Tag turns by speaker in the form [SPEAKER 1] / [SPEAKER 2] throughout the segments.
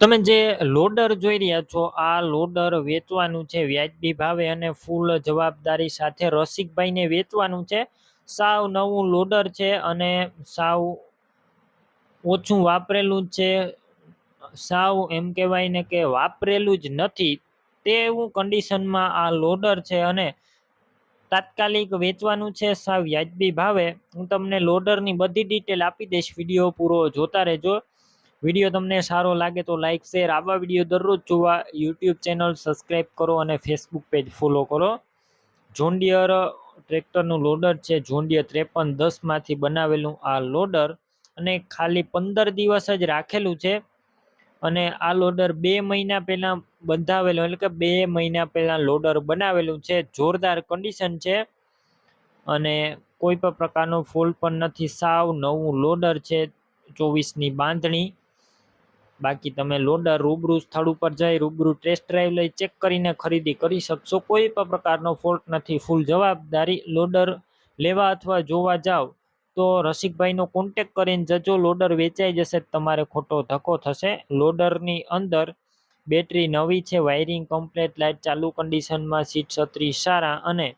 [SPEAKER 1] તમે જે લોડર જોઈ રહ્યા છો, આ લોડર વેચવાનું છે વ્યાજબી ભાવે અને ફૂલ જવાબદારી સાથે રસિકભાઈને વેચવાનું છે. સાવ નવું લોડર છે અને સાવ ઓછું વાપરેલું છે. સાવ એમ કહેવાય ને કે વાપરેલું જ નથી તેવું કન્ડિશનમાં આ લોડર છે અને તાત્કાલિક વેચવાનું છે સાવ વ્યાજબી ભાવે. હું તમને લોડરની બધી ડિટેલ આપી દઈશ વીડિયો પૂરો જોતા રહેજો. વીડિયો તમને સારો લાગે તો લાઇક શેર આવા વીડિયો દરરોજ જોવા યુટ્યુબ ચેનલ સબસ્ક્રાઈબ કરો અને ફેસબુક પેજ ફોલો કરો. જોન્ડિયર ટ્રેક્ટરનું લોડર છે. જોન્ડિયર ત્રેપન દસમાંથી બનાવેલું આ લોડર અને ખાલી પંદર દિવસ જ રાખેલું છે. અને આ લોડર બે મહિના પહેલાં બંધાવેલું, એટલે કે બે મહિના પહેલાં લોડર બનાવેલું છે. જોરદાર કન્ડિશન છે. અને કોઈ પણ પ્રકારનો ફોલ્ટ પણ નથી. સાવ નવું લોડર છે ચોવીસની બાંધણી. બાકી તમે લોડર રૂબરૂ સ્થળ ઉપર જઈ રૂબરૂ ટેસ્ટ ડ્રાઈવ લઈ ચેક કરીને ખરીદી કરી શકશો. કોઈ પણ પ્રકારનો ફોલ્ટ નથી. ફૂલ જવાબદારી લોડર લેવા અથવા જોવા જાઓ તો રસિકભાઈનો કોન્ટેક કરીને જજો. લોડર વેચાઈ જશે, તમારે ખોટો ધક્કો થશે. લોડરની અંદર બેટરી નવી છે વાયરિંગ કમ્પ્લેટ લાઇટ ચાલુ કન્ડિશનમાં સીટ છત્રી સારા અને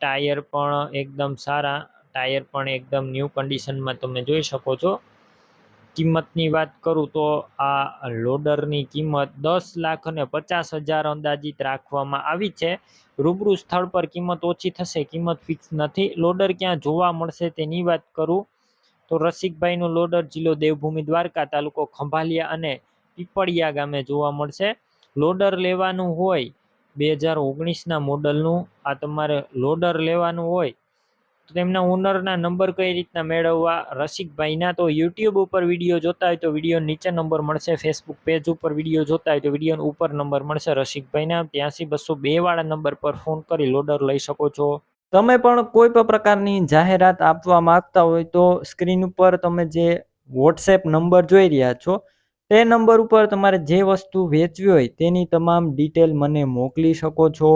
[SPEAKER 1] ટાયર પણ એકદમ સારા. ટાયર પણ એકદમ ન્યૂ કન્ડિશનમાં તમે જોઈ શકો છો. કિંમતની વાત કરું તો આ લોડરની કિંમત દસ લાખ અને પચાસ હજાર અંદાજિત રાખવામાં આવી છે. રૂબરૂ સ્થળ પર કિંમત ઓછી થશે, કિંમત ફિક્સ નથી. લોડર ક્યાં જોવા મળશે તેની વાત કરું તો રસિકભાઈનું લોડર જિલ્લો દેવભૂમિ દ્વારકા, તાલુકો ખંભાલિયા અને પીપળિયા ગામે જોવા મળશે. લોડર લેવાનું હોય, બે હજાર ઓગણીસના મોડલનું આ તમારે લોડર લેવાનું હોય તો તેમના ઓનરના નંબર કઈ રીતના મેળવવા? રસિકભાઈના તો યુટ્યુબ ઉપર વીડિયો જોતા હોય તો વીડિયો નીચે નંબર મળશે. ફેસબુક પેજ ઉપર વીડિયો જોતા હોય તો વીડિયો ઉપર નંબર મળશે રસિકભાઈના. ત્યાંથી બસો બે વાળા નંબર પર ફોન કરી લોડર લઈ શકો છો. તમે પણ કોઈ પણ પ્રકારની જાહેરાત આપવા માંગતા હોય તો સ્ક્રીન ઉપર તમે જે વોટ્સએપ નંબર જોઈ રહ્યા છો, તે નંબર ઉપર તમારે જે વસ્તુ વેચવી હોય તેની તમામ ડિટેલ મને મોકલી શકો છો.